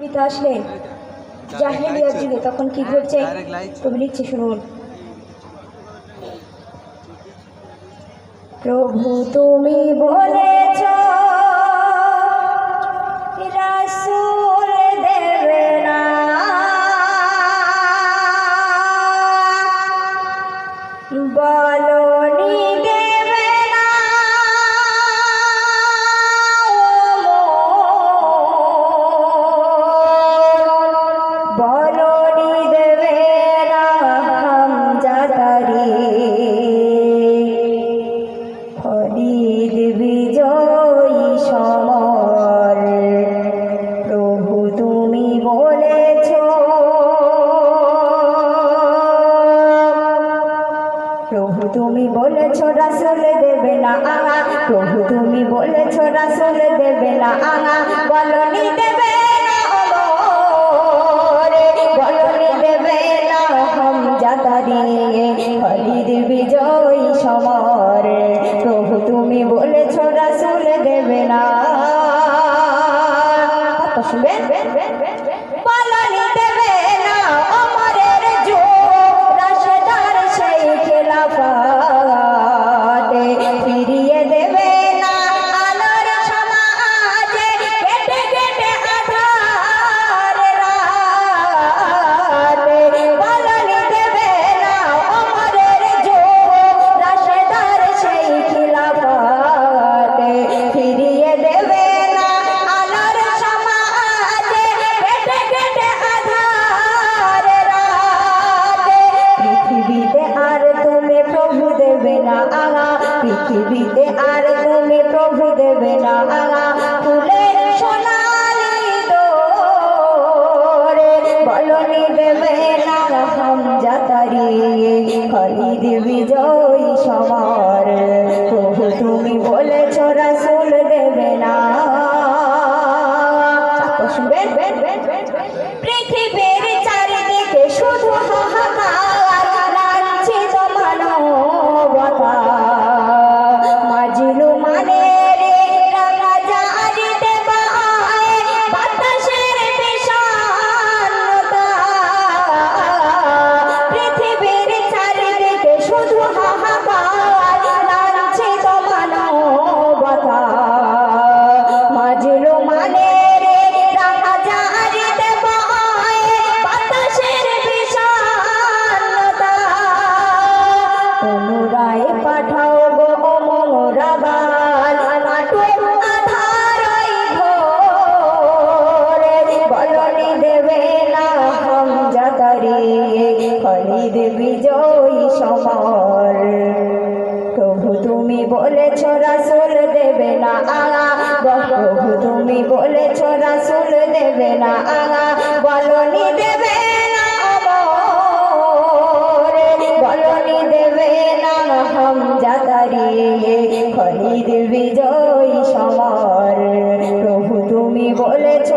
পৃথিবীতে আসলে জাহেলিয়ার যুগে তখন কি ঘটছে? তুমি লিখছি শুনুন। প্রভু তুমি বলেছ তুমি বলেছ রাসুল দেবে না আঙা প্রভু তুমি বলেছ রাসুল দেবে না আঙা বলনি দেবে বিজয়ী সমর প্রভু তুমি দেবে না শুনবেন পৃথিবীতে আর তুমি প্রভু দেবে না ফুলের সোনালি দোরে, বলনি দেবে না হামজাতারি খলিদ বিজয়ী সমর প্রভু তুমি দেবে না। শুনবেন তুমি বলেছ রাসুল দেবে না আগা। প্রভু তুমি বলেছ রাসুল দেবে না আগা। বলনি দেবে বলনি দেবে না খরিদ বিজয় সমর। প্রভু, তুমি বলেছ